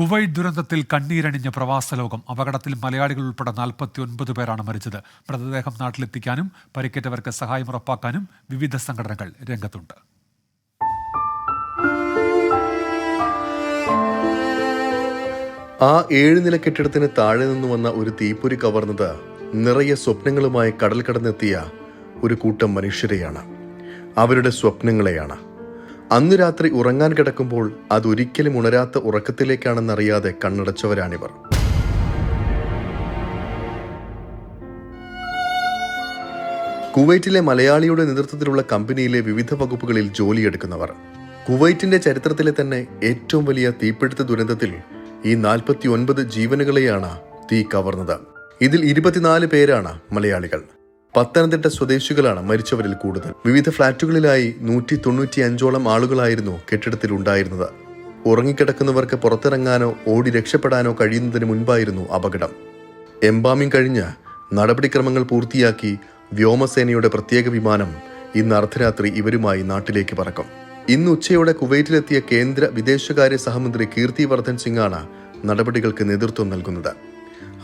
Kuwait ദുരന്തത്തിൽ കണ്ണീരണിഞ്ഞ പ്രവാസ ലോകം അപകടത്തിൽ മലയാളികൾ ഉൾപ്പെടെ നാൽപ്പത്തി ഒൻപത് പേരാണ് മരിച്ചത്. മൃതദേഹം നാട്ടിലെത്തിക്കാനും പരിക്കേറ്റവർക്ക് സഹായം ഉറപ്പാക്കാനും വിവിധ സംഘടനകൾ രംഗത്തുണ്ട്. ആ ഏഴ് നില കെട്ടിടത്തിന് താഴെ നിന്ന് വന്ന ഒരു തീപ്പൊരി കവർന്നത് നിറയെ സ്വപ്നങ്ങളുമായി കടൽ കടന്നെത്തിയ ഒരു കൂട്ടം മനുഷ്യരെയാണ്. അവരുടെ സ്വപ്നങ്ങളെയാണ്. അന്ന് രാത്രി ഉറങ്ങാൻ കിടക്കുമ്പോൾ അതൊരിക്കലും ഉണരാത്ത ഉറക്കത്തിലേക്കാണെന്നറിയാതെ കണ്ണടച്ചവരാണിവർ. കുവൈറ്റിലെ മലയാളിയുടെ നേതൃത്വത്തിലുള്ള കമ്പനിയിലെ വിവിധ വകുപ്പുകളിൽ ജോലിയെടുക്കുന്നവർ. കുവൈറ്റിന്റെ ചരിത്രത്തിലെ തന്നെ ഏറ്റവും വലിയ തീപിടുത്ത ദുരന്തത്തിൽ ഈ നാൽപ്പത്തി ഒൻപത് ജീവനുകളെയാണ് തീ കവർന്നത്. ഇതിൽ ഇരുപത്തിനാല് പേരാണ് മലയാളികൾ. പത്തനംതിട്ട സ്വദേശികളാണ് മരിച്ചവരിൽ കൂടുതൽ. വിവിധ ഫ്ളാറ്റുകളിലായി നൂറ്റി തൊണ്ണൂറ്റി അഞ്ചോളം ആളുകളായിരുന്നു കെട്ടിടത്തിൽ ഉണ്ടായിരുന്നത്. ഉറങ്ങിക്കിടക്കുന്നവർക്ക് പുറത്തിറങ്ങാനോ ഓടി രക്ഷപ്പെടാനോ കഴിയുന്നതിന് മുൻപായിരുന്നു അപകടം. എംബാമിംഗ് കഴിഞ്ഞ് നടപടിക്രമങ്ങൾ പൂർത്തിയാക്കി വ്യോമസേനയുടെ പ്രത്യേക വിമാനം ഇന്ന് അർദ്ധരാത്രി ഇവരുമായി നാട്ടിലേക്ക് പറക്കും. ഇന്ന് ഉച്ചയോടെ കുവൈറ്റിലെത്തിയ കേന്ദ്ര വിദേശകാര്യ സഹമന്ത്രി കീർത്തി വർദ്ധൻ സിംഗാണ് നടപടികൾക്ക് നേതൃത്വം നൽകുന്നത്.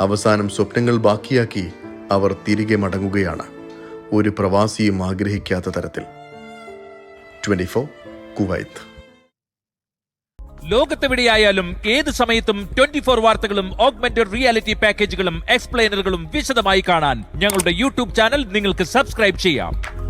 അവസാനം സ്വപ്നങ്ങൾ ബാക്കിയാക്കി അവർ തിരികെ മടങ്ങുകയാണ്. ഒരു പ്രവാസിയും ആഗ്രഹിക്കാത്ത തരത്തിൽ. Twenty four Kuwait. ലോകത്തെവിടെയായാലും ഏത് സമയത്തും ട്വന്റി ഫോർ വാർത്തകളും ഓഗ്മെന്റഡ് റിയാലിറ്റി പാക്കേജുകളും എക്സ്പ്ലെയിനറുകളും വിശദമായി കാണാൻ ഞങ്ങളുടെ യൂട്യൂബ് ചാനൽ നിങ്ങൾക്ക് സബ്സ്ക്രൈബ് ചെയ്യാം.